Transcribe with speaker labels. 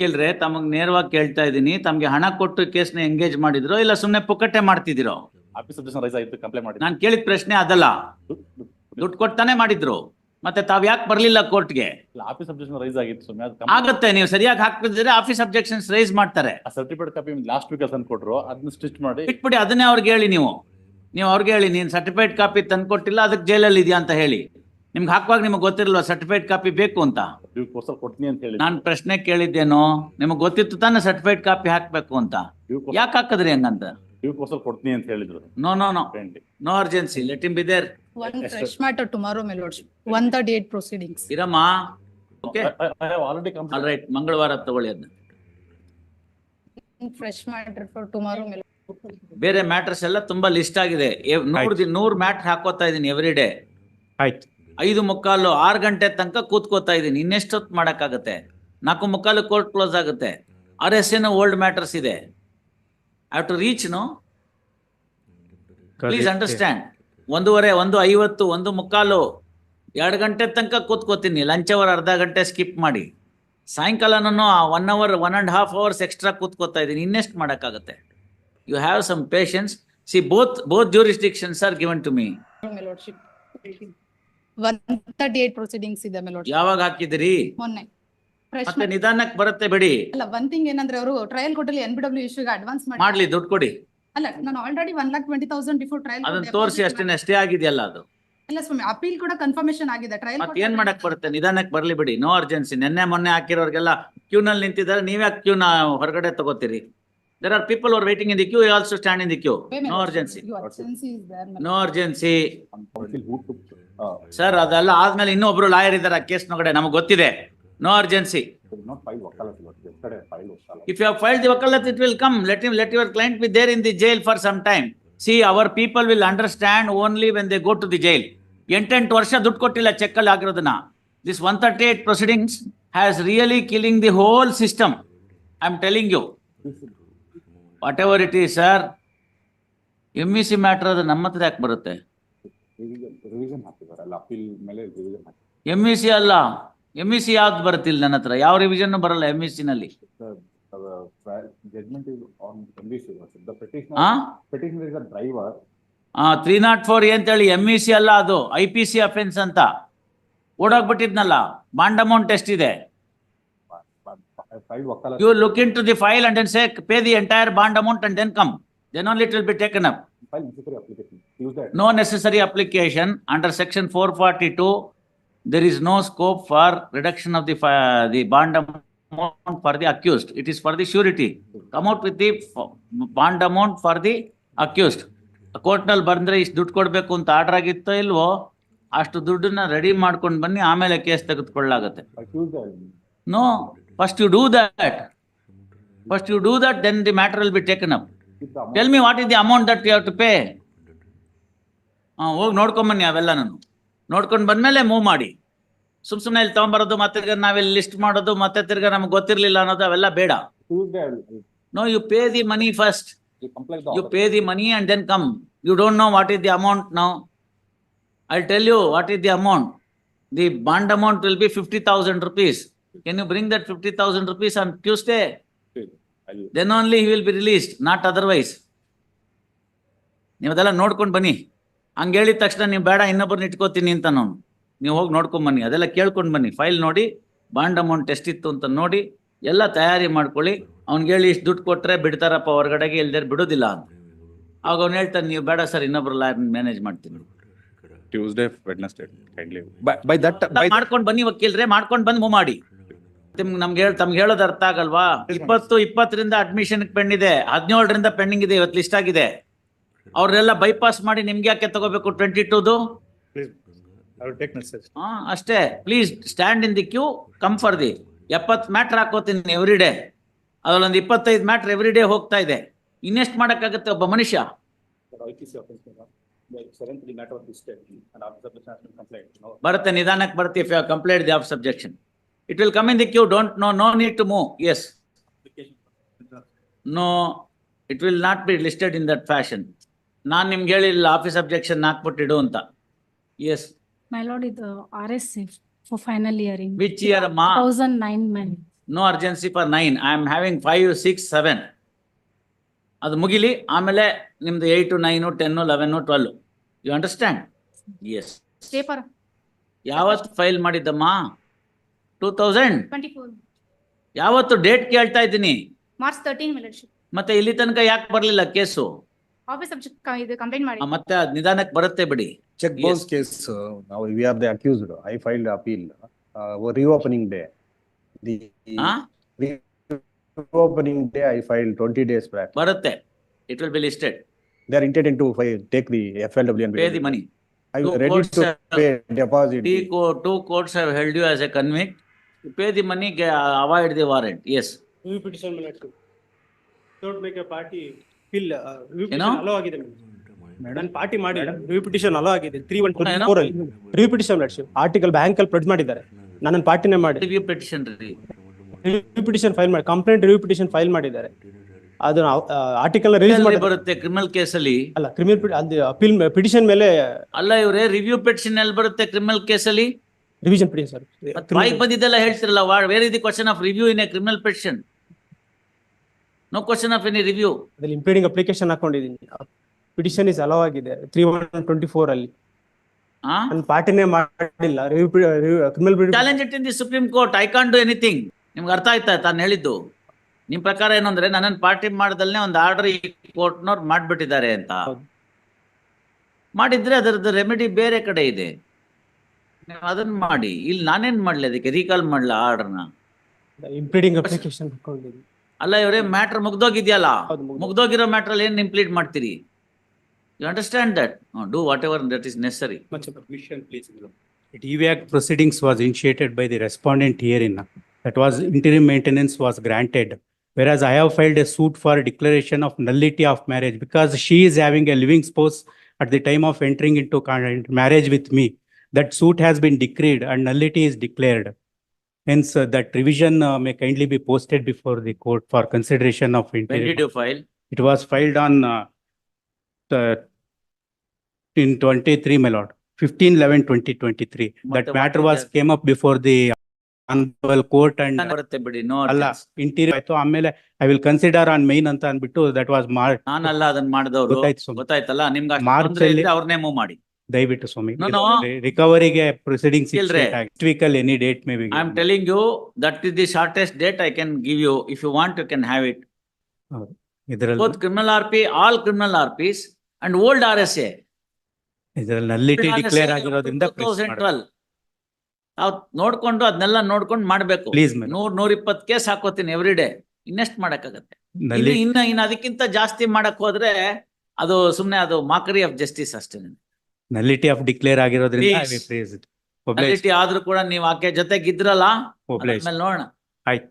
Speaker 1: ಕೇಳ್ರೆ ತಮಗ್ ನೇರವಾಗಿ ಕೇಳ್ತಾ ಇದೀನಿ ತಮ್ಗೆ ಹಣ ಕೊಟ್ಟು ಕೇಸ್ ಕೇಸ್ನ ಎಂಗೇಜ್ ಮಾಡಿದ್ರೋ ಇಲ್ಲ ಸುಮ್ನೆ ಪುಕ್ಕಟ್ಟೆ ಮಾಡ್ತಿದಿರೋ
Speaker 2: ಆಫೀಸ್ ಅಬ್ಜೆಕ್ಷನ್ ರೈಸ್ ಆಗಿತ್ತು ಕಂಪ್ಲೇಂಟ್ ಮಾಡಿ
Speaker 1: ನಾನ್ ಕೇಳಿದ ಪ್ರಶ್ನೆ ಅದಲ್ಲ. ದುಡ್ಡು ಕೊಡ್ತಾನೆ ಮಾಡಿದ್ರು. ಮತ್ತೆ ತಾವ್ ಯಾಕೆ ಬರ್ಲಿಲ್ಲ ಕೋರ್ಟ್ಗೆ?
Speaker 2: ಆಫೀಸ್ ಅಬ್ಜೆಕ್ಷನ್ ರೈಸ್ ಆಗಿತ್ತು ಸುಮ್ಮನೆ ಅದು
Speaker 1: ಆಗತ್ತೆ ನೀವು ಸರಿಯಾಗಿ ಹಾಕಿದ್ರೆ ಆಫೀಸ್ ಅಬ್ಜೆಕ್ಷನ್ಸ್ ರೈಸ್ ಮಾಡ್ತಾರೆ.
Speaker 2: ಸರ್ಟಿಫಿಕೇಟ್ ಕಾಪಿ ಲಾಸ್ಟ್ ವೀಕ್ ತಂದು ಕೊಟ್ರು. ಅದನ್ನ ಸ್ಟಿಚ್ ಮಾಡಿ
Speaker 1: ಬಿಟ್ಬಿಡಿ ಅದನ್ನೇ ಅವ್ರಿಗೆ ಹೇಳಿ ನೀವು. ನೀವು ಅವ್ರಿಗೆ ಹೇಳಿ ನೀನ್ ಸರ್ಟಿಫೈಡ್ ಕಾಪಿ ತಂದ್ಕೊಟ್ಟಿಲ್ಲ ಅದಕ್ಕೆ ಜೈಲಲ್ಲಿ ಇದೆಯಾ ಅಂತ ಹೇಳಿ. ನಿಮ್ಗೆ ಹಾಕುವಾಗ ನಿಮ್ಗೆ ಗೊತ್ತಿರಲ್ವಾ ಸರ್ಟಿಫಿಕೇಟ್ ಕಾಪಿ ಬೇಕು ಅಂತ?
Speaker 2: ಡ್ಯೂ ಕೊಡ್ತೀನಿ ಅಂತ ಹೇಳಿ
Speaker 1: ನಾನು ಪ್ರಶ್ನೆ ಕೇಳಿದ್ದೇನು ನಿಮಗೆ ಗೊತ್ತಿತ್ತು ತಾನೇ ಸರ್ಟಿಫೈಡ್ ಕಾಪಿ ಹಾಕ್ಬೇಕು ಅಂತ.
Speaker 2: ಡ್ಯೂ
Speaker 1: ಯಾಕೆ ಹಾಕಿದ್ರಿ ಹಂಗಂತ?
Speaker 2: ಡ್ಯೂ ಕೊಡ್ತೀನಿ ಅಂತ ಹೇಳಿದ್ರು.
Speaker 1: No no no no urgency let him be there
Speaker 3: One
Speaker 2: Yes,
Speaker 3: fresh matter tomorrow, my lordship. One thirty-eight proceedings.
Speaker 1: ಇರಮ್ಮ. Okay
Speaker 2: already
Speaker 1: all
Speaker 2: complaint
Speaker 1: right ಮಂಗಳವಾರ ತಗೊಳ್ಳಿ ಅದನ್ನ
Speaker 3: Fresh matter for tomorrow, my lord.
Speaker 1: ಬೇರೆ matters ಎಲ್ಲ ತುಂಬಾ list ಆಗಿದೆ. ಎವ್- ನೂರ್ matter ನೂರ್ matter ಹಾಕೋತಾ ಇದೀನಿ every day
Speaker 4: ಆಯ್ತು.
Speaker 1: ಐದು ಮುಕ್ಕಾಲು ಆರು ಗಂಟೆ ತನಕ ಕೂತ್ಕೋತಾ ಇದ್ದೀನಿ. ಇನ್ನೆಷ್ಟೊತ್ತು ಮಾಡೋಕ್ಕಾಗತ್ತೆ? ನಾಲ್ಕು ಮುಕ್ಕಾಲು ಕೋರ್ಟ್ ಕ್ಲೋಸ್ ಆಗುತ್ತೆ. R S N old matters ಇದೆ. Have to reach no please understand ಒಂದೂವರೆ, ಒಂದು ಐವತ್ತು, ಒಂದು ಮುಕ್ಕಾಲು, ಎರಡು ಗಂಟೆ ತನಕ ಕೂತ್ಕೋತೀನಿ. ಲಂಚ್ ಅವರ್ ಅರ್ಧ ಗಂಟೆ ಸ್ಕಿಪ್ ಮಾಡಿ. ಸಾಯಂಕಾಲನೂ one hour one and half hours extra ಕೂತ್ಕೋತಾ ಇದ್ದೀನಿ. ಇನ್ನೆಷ್ಟು ಮಾಡೋಕ್ಕಾಗತ್ತೆ? You have some patience see both both jurisdictions are given to me
Speaker 3: My thirty eight thirty-eight ಇದೆ, lordship.
Speaker 1: ಯಾವಾಗ ಹಾಕಿದಿರಿ
Speaker 3: ಮೊನ್ನೆ.
Speaker 1: ಮತ್ತೆ. ನಿಧಾನಕ್ಕೆ ಬರುತ್ತೆ ಬಿಡಿ
Speaker 3: ಅಲ್ಲ, ಒನ್ thing ಏನಂದ್ರೆ ಅವರು ಟ್ರಯಲ್ ಕೊಟ್ಟಲ್ಲಿ ಎನ್ ಬಿ ಡಬ್ಲ್ಯೂ ಇಶ್ಯೂಗೆ ಅಡ್ವಾನ್ಸ್ ಮಾಡಿ.
Speaker 1: ಮಾಡ್ಲಿ ದುಡ್ಡು ಕೊಡಿ
Speaker 3: ಅಲ್ಲ, ನಾನು already one lakh twenty thousand before trial.
Speaker 1: ಅದನ್ನ ತೋರಿಸಿ ಅಷ್ಟೇ ಅಷ್ಟೇ ಆಗಿದೆಯಲ್ಲ ಅದು
Speaker 3: ಇಲ್ಲ ಸ್ವಾಮಿ, ಅಪೀಲ್ ಕೂಡ ಕನ್ಫರ್ಮೇಶನ್ ಆಗಿದೆ, ಟ್ರಯಲ್.
Speaker 1: ಮತ್ತೆ ಏನ್ ಮಾಡಕ್ ಬರುತ್ತೆ ನಿಧಾನಕ್ಕೆ ಬರ್ಲಿ ಬಿಡಿ ನೋ ಅರ್ಜೆನ್ಸಿ ನಿನ್ನೆ ಮೊನ್ನೆ ಹಾಕಿರೋರ್ಗೆಲ್ಲ ಕ್ಯೂನಲ್ಲಿ ನಿಂತಿದ್ದಾರೆ ನೀವ್ಯಾಕೆ ಕ್ಯೂನ ಹೊರಗಡೆ ತಗೋತೀರಿ the queue also stand in the queue no urgency no urgency sir ಅದೆಲ್ಲ ಆದ್ಮೇಲೆ ಇನ್ನೊಬ್ರು ಲಾಯರ್ ಇದ್ದಾರೆ ಆ ಕೇಸ್ ನೊಳಗಡೆ ನಮಗೆ ಗೊತ್ತಿದೆ. No urgency
Speaker 2: not file vakalat yesterday file vakalat
Speaker 1: if you have filed the vakalat it will come let him let your client be there in the jail for some time see our people will understand only when they go to the jail ಎಂಟೆಂಟು ವರ್ಷ ದುಡ್ಡು ಕೊಟ್ಟಿಲ್ಲ cheque ಅಲ್ಲಿ ಆಗಿರೋದನ್ನ. This one thirty eight proceedings has really killing the whole system I am telling you what ever it is sir M E C matter ಅದು ನಮ್ಮ ಹತ್ರ ಯಾಕೆ ಬರುತ್ತೆ? M E C ಅಲ್ಲ ಎಂ ಇ ಸಿ ಯಾವ್ದು ಬರುತ್ತಿಲ್ಲ ನನ್ನ ಹತ್ರ? ಯಾವ ರಿವಿಷನ್ ಬರಲ್ಲ ಎಂ ಇ ಸಿ ನಲ್ಲಿ? ತ್ರೀ ನಾಟ್ ಫೋರ್ ಅಂತೇಳಿ ಎಂ ಇ ಸಿ ಅಲ್ಲ ಅದು. ಐ ಪಿ ಸಿ ಅಫೆನ್ಸ್ ಅಂತ. ಓಡೋಗ್ಬಿಟ್ಟಿದ್ನಲ್ಲ ಬಾಂಡ್ ಅಮೌಂಟ್ ಎಷ್ಟಿದೆ?
Speaker 2: File look
Speaker 1: into the file and then say, pay the entire bond amount and then come. Then only it will be taken up. Be taken up
Speaker 2: file necessary application
Speaker 1: no necessary application under section four forty-two. There is no scope for reduction of the fi- the bond amount for the accused. It is for the surety. Come out with the f- bond amount for the accused. ಕೋರ್ಟ್ನಲ್ಲಿ ಬಂದ್ರೆ ಇಷ್ಟು ದುಡ್ಡು ಕೊಡ್ಬೇಕು ಅಂತ order ಆಗಿತ್ತೋ ಇಲ್ವೋ ಅಷ್ಟು ದುಡ್ಡನ್ನ ready ಮಾಡ್ಕೊಂಡು ಬನ್ನಿ ಆಮೇಲೆ case ತೆಗೆದುಕೊಳ್ಳಾಗತ್ತೆ
Speaker 2: use that
Speaker 1: you that first you do that then the matter will be taken up tell me what is the amount that you have to pay ಹಾ, ಹೋಗಿ ನೋಡ್ಕೊಂಬನ್ನಿ ಅವೆಲ್ಲ ನಾನು. ನೋಡ್ಕೊಂಡು ಬಂದ್ಮೇಲೆ ಮೂವ್ ಮಾಡಿ. ಸುಮ್ ಸುಮ್ಮನೆ ಇಲ್ಲಿ ತಗೊಂಬರೋದು, ಮತ್ತೆ ನಾವಿಲ್ಲಿ ಲಿಸ್ಟ್ ಮಾಡೋದು, ಮತ್ತೆ ತಿರ್ಗಾ ನಮ್ಗೆ ಗೊತ್ತಿರ್ಲಿಲ್ಲ ಅನ್ನೋದು ಅವೆಲ್ಲ ಬೇಡ. No you pay the money first you pay the money and then come you don't know what is the amount now I tell you what is the amount the bond amount will be fifty thousand rupees can you bring that fifty thousand rupees on Tuesday then only he will be released not otherwise ನೀವು ಅದೆಲ್ಲ ನೋಡ್ಕೊಂಡು ಬನ್ನಿ. ಹಂಗೆ ಹೇಳಿದ ತಕ್ಷಣ ನೀವು ಬೇಡ ಇನ್ನೊಬ್ಬರನ್ನ ಇಟ್ಕೋತೀನಿ ಅಂತ ನಾನು. ನೀವು ಹೋಗಿ ನೋಡ್ಕೊಂಡ್ ಬನ್ನಿ ಅದೆಲ್ಲ ಕೇಳ್ಕೊಂಡು ಬನ್ನಿ. ಫೈಲ್ ನೋಡಿ ಬಾಂಡ್ ಅಮೌಂಟ್ ಎಷ್ಟಿತ್ತು ಅಂತ ನೋಡಿ ಎಲ್ಲ ತಯಾರಿ ಮಾಡ್ಕೊಳ್ಳಿ. ಅವ್ನಿಗೆ ಹೇಳಿ ಇಷ್ಟು ದುಡ್ಡು ಕೊಟ್ರೆ ಬಿಡ್ತಾರಪ್ಪ ಹೊರಗಡೆಗೆ ಇಲ್ದೇ ಬಿಡೋದಿಲ್ಲ ಅಂತ. ಆಗ ಅವ್ನು ಹೇಳ್ತಾನೆ ನೀವು ಬೇಡ ಸರ್ ಇನ್ನೊಬ್ರು ಲಾಯರ್ ಮ್ಯಾನೇಜ್ ಮಾಡ್ತೀನಿ.
Speaker 2: Tuesday Wednesday kindly
Speaker 4: By, by that, by,
Speaker 1: ಮಾಡ್ಕೊಂಡು ಬನ್ನಿ ವಕೀಲ್ರೆ ಮಾಡ್ಕೊಂಡು ಬಂದು ಮೂವ್ ಮಾಡಿ ನಿಮ್ಗೆ ನಮ್ಗೆ ಹೇಳಿ ತಮ್ಗೆ ಹೇಳೋದು ಅರ್ಥ ಆಗಲ್ವಾ? ಇಪ್ಪತ್ತು ಇಪ್ಪತ್ತರಿಂದ ಅಡ್ಮಿಷನ್ ಪೆಂಡ್ ಇದೆ ಹದಿನೇಳರಿಂದ ಪೆಂಡಿಂಗ್ ಇದೆ ಇವತ್ತು ಲಿಸ್ಟ್ ಆಗಿದೆ. ಅವ್ರೆಲ್ಲ ಬೈಪಾಸ್ ಮಾಡಿ ನಿಮ್ಗೆ ಯಾಕೆ ತಗೋಬೇಕು ಟ್ವೆಂಟಿ ಟೂದು. ಹಾ ಅಷ್ಟೇ. Please stand in the queue come for the ಎಪ್ಪತ್ತು ಮ್ಯಾಟ್ರ್ ಹಾಕೋತೀನಿ ಎವ್ರಿ ಡೇ ಅದ್ರಲ್ಲೊಂದು ಇಪ್ಪತ್ತೈದು ಮ್ಯಾಟ್ರ್ ಎವ್ರಿ ಡೇ ಹೋಗ್ತಾ ಇದೆ. ಇನ್ನೆಷ್ಟು ಮಾಡೋಕ್ಕಾಗುತ್ತೆ ಒಬ್ಬ ಮನುಷ್ಯ? ಬರುತ್ತೆ ನಿಧಾನಕ್ಕೆ ಬರ್ತೀವಿ complaint the of subjection it will come in the queue don't know no need to move yes no it will not be listed in that fashion ನಾನು ನಿಮ್ಗೆ ಹೇಳಿಲ್ಲ ಆಫೀಸ್ ಅಬ್ಜೆಕ್ಷನ್ ಹಾಕ್ಬಿಟ್ಟಿಡು ಅಂತ. ಎಸ್
Speaker 5: ಮೈ ಲಾರ್ಡ್ ಇದು R S C for final year in
Speaker 1: which year ಮಾ
Speaker 5: Thousand nine men.
Speaker 1: No urgency for nine I am having five six seven ಅದು ಮುಗಿಲಿ ಆಮೇಲೆ ನಿಮ್ದು eight nine ten eleven twelve you understand yes ಯಾವತ್ತು file ಮಾಡಿದ್ದಮ್ಮ two thousand ಯಾವತ್ತು date ಕೇಳ್ತಾ
Speaker 3: ಇದೀನಿ ಮಾರ್ಚ್ ತರ್ಟೀನ್
Speaker 1: ಮತ್ತೆ ಇಲ್ಲಿ ತನಕ ಯಾಕೆ ಬರಲಿಲ್ಲ ಕೇಸು?
Speaker 3: ಆಫೀಸ್ ಇದು ಕಂಪ್ಲೇಂಟ್ ಮಾಡಿ.
Speaker 1: ಮತ್ತೆ ನಿಧಾನಕ್ಕೆ ಬರುತ್ತೆ ಬಿಡಿ.
Speaker 5: ಚೆಕ್ ಬೌನ್ಸ್ ಕೇಸ್ ನಾವು we are the accused I filed appeal reopening day
Speaker 1: the
Speaker 5: reopening day I file 20 days back
Speaker 1: ಬರುತ್ತೆ. It will be listed
Speaker 5: they are intended to take the F L W and
Speaker 1: pay the money I
Speaker 5: ready
Speaker 1: to
Speaker 5: pay deposit
Speaker 1: to courts have held you as a convict pay the money avoid the warrant yes
Speaker 6: Review petition ಮೇಲೆ ಇಟ್ಟು. Don't make a party fill, uh, review
Speaker 1: ಏನೋ?
Speaker 6: petition allow ಆಗಿದೆ ನಾನು party ಮಾಡಿ petition allow ಆಗಿದೆ. Three one twenty
Speaker 1: ಏನೋ?
Speaker 6: Four ಅಲ್ಲಿ. Review petition article bank ಅಲ್ಲಿ ಪ್ರೊಡ್ಯೂಸ್ ಮಾಡಿದ್ದಾರೆ. ನನ್ನ ಪಾರ್ಟಿನೇ ಮಾಡಿ.
Speaker 1: Review petition re
Speaker 6: review petition file ಮಾಡಿ. ಕಂಪ್ಲೇಂಟ್ ರಿವ್ಯೂ ಪಿಟಿಷನ್ ಫೈಲ್ ಮಾಡಿದ್ದಾರೆ. ಅದನ್ನ ಆರ್ಟಿಕಲ್ ರಿಲೀಸ್ ಮಾಡಿ
Speaker 1: ಬರುತ್ತೆ ಕ್ರಿಮಿನಲ್ ಕೇಸಲ್ಲಿ
Speaker 6: ಅಲ್ಲ. ಕ್ರಿಮಿನಲ್ ಅಪೀಲ್ ಪಿಟಿಷನ್ ಮೇಲೆ
Speaker 1: ಅಲ್ಲ ಇವ್ರೆ ರಿವ್ಯೂ ಪೆಟಿಷನ್ ಎಲ್ಲಿ ಬರುತ್ತೆ ಕ್ರಿಮಿನಲ್ ಕೇಸಲ್ಲಿ
Speaker 6: ರಿವಿಷನ್ ಪಿಟಿಷನ್
Speaker 1: ಸರ್ ಬಾಯಿಗೆ ಬಂದಿದ್ದೆಲ್ಲ ಹೇಳ್ತಿರಲ್ಲ where is the question of review in a criminal petition no question of any review
Speaker 6: ಅದ್ರಲ್ಲಿ ಇಂಪೀಡಿಂಗ್ ಅಪ್ಲಿಕೇಶನ್ ಹಾಕೊಂಡಿದ್ದೀನಿ. ಪಿಟಿಷನ್ ಇಸ್ ಅಲೋ ಆಗಿದೆ ತ್ರೀ ಒನ್ ಟ್ವೆಂಟಿ ಫೋರ್ ಅಲ್ಲಿ ಪಾರ್ಟಿನೇ ಮಾಡಿಲ್ಲ criminal
Speaker 1: challenge it in the supreme court I can't do anything ನಿಮ್ಗೆ ಅರ್ಥ ಆಯ್ತಾ ತಾನು ಹೇಳಿದ್ದು? ನಿಮ್ಮ ಪ್ರಕಾರ ಏನು ಅಂದ್ರೆ ನನ್ನನ್ನು ಪಾರ್ಟಿ ಮಾಡ್ದಲ್ನೇ ಒಂದು ಆರ್ಡರ್ ಈ ಕೋರ್ಟ್ನವ್ರು ಮಾಡಿಬಿಟ್ಟಿದ್ದಾರೆ ಅಂತ. ಮಾಡಿದ್ರೆ ಅದರದ್ದು ರೆಮಿಡಿ ಬೇರೆ ಕಡೆ ಇದೆ. ನೀವು ಅದನ್ನ ಮಾಡಿ. ಇಲ್ಲಿ ನಾನೇನ್ ಮಾಡ್ಲಿ ಅದಕ್ಕೆ? ರೀಕಾಲ್ ಆರ್ಡರ್ ಆರ್ಡರ್ನ
Speaker 6: ಇಂಪ್ಲೀಟಿಂಗ್ ಅಪ್ಲಿಕೇಶನ್
Speaker 1: ಅಲ್ಲ ಇವರೇ ಮ್ಯಾಟ್ರ್ ಮುಗ್ದೋಗಿದ್ಯಲ್ಲ? ಮುಗ್ದೋಗಿರೋ ಮ್ಯಾಟ್ರ್ ಏನ್ ಇಂಪ್ಲೀಟ್ ಮಾಡ್ತೀರಿ? You understand that do whatever that is necessary
Speaker 2: DV act proceedings
Speaker 4: was initiated by the respondent here in that was interim maintenance was granted whereas I have filed a suit for declaration of nullity of marriage because she is having a living spouse at the time of entering into marriage with me That suit has been decreed and nullity is declared. Hence, uh, that revision uh, may kindly be posted before the court for consideration of
Speaker 1: interim. When
Speaker 4: did
Speaker 1: you file?
Speaker 4: It was filed on uh, the in twenty-three, my lord, 15 11 2023.
Speaker 1: But
Speaker 4: That
Speaker 1: what
Speaker 4: matter
Speaker 1: is
Speaker 4: was
Speaker 1: that?
Speaker 4: came up before the honorable court and
Speaker 1: ಬರುತ್ತೆ ಬಿಡಿ no
Speaker 4: ಅಲ್ಲ interior ಆಯ್ತು ಆಮೇಲೆ I will consider on mine ಅಂತ ಅಂದ್ಬಿಟ್ಟು that was ಮಾರ್
Speaker 1: ನಾನಲ್ಲ ಅದನ್ನ ಮಾಡಿದವರು
Speaker 4: ಗೊತ್ತಾಯ್ತು ಸ್ವಾಮಿ
Speaker 1: ಗೊತ್ತಾಯ್ತಲ್ಲ ನಿಮ್ಗೆ ಅಷ್ಟು
Speaker 4: March
Speaker 1: ತೊಂದ್ರೆ
Speaker 4: ಅಲ್ಲಿ-
Speaker 1: ಇದ್ರೆ ಅವ್ರನ್ನೇ ಮೂವ್ ಮಾಡಿ
Speaker 4: ದಯವಿಟ್ಟು ಸ್ವಾಮಿ
Speaker 1: No, no.
Speaker 4: ರಿಕವರಿಗೆ ಪ್ರೊಸೀಡಿಂಗ್ಸ್
Speaker 1: ಇಲ್ರಿ.
Speaker 4: ನೆಕ್ಸ್ಟ್ ವೀಕ್ ಅಲ್ಲಿ any date may be
Speaker 1: I am telling you that is the shortest date I can give you if you want you can have it
Speaker 4: ಇದರಲ್ಲಿ
Speaker 1: both criminal RP, all criminal RPs and old RSA.
Speaker 4: ಇದರಲ್ಲಿ nullity declare ಆಗಿರೋದ್ರಿಂದ
Speaker 1: ನಾವು ನೋಡ್ಕೊಂಡು ಅದನ್ನೆಲ್ಲ ನೋಡ್ಕೊಂಡು ಮಾಡ್ಬೇಕು.
Speaker 4: Please madam
Speaker 1: ನೂರ್ ನೂರ್ ಇಪ್ಪತ್ case ಹಾಕೋತೀನಿ ಎವ್ರಿ ಡೇ ಇನ್ನೆಸ್ಟ್ ಮಾಡಕ್ಕಾಗತ್ತೆ. ಇನ್ನು
Speaker 4: ನಲ್ಲಿ
Speaker 1: ಇನ್ನ ಇನ್ನ ಅದಕ್ಕಿಂತ ಜಾಸ್ತಿ ಮಾಡಕ್ ಹೋದ್ರೆ ಅದು ಸುಮ್ನೆ ಅದು ಮಾಕರಿ ಆಫ್ ಜಸ್ಟಿಸ್ ಅಷ್ಟೇ.
Speaker 4: ನಲ್ಲಿಟಿ ಆಫ್ ಡಿಕ್ಲೇರ್ ಆಗಿರೋದ್ರಿಂದ I
Speaker 1: Please.
Speaker 4: Will press it
Speaker 1: Quality ಆದ್ರೂ ಕೂಡ ನೀವು ಆಕೆ ಜೊತೆಗಿದ್ರಲ್ಲ
Speaker 4: ಒಬ್ಲೈಸ್
Speaker 1: ನೋಡೋಣ.
Speaker 4: ಆಯ್ತು.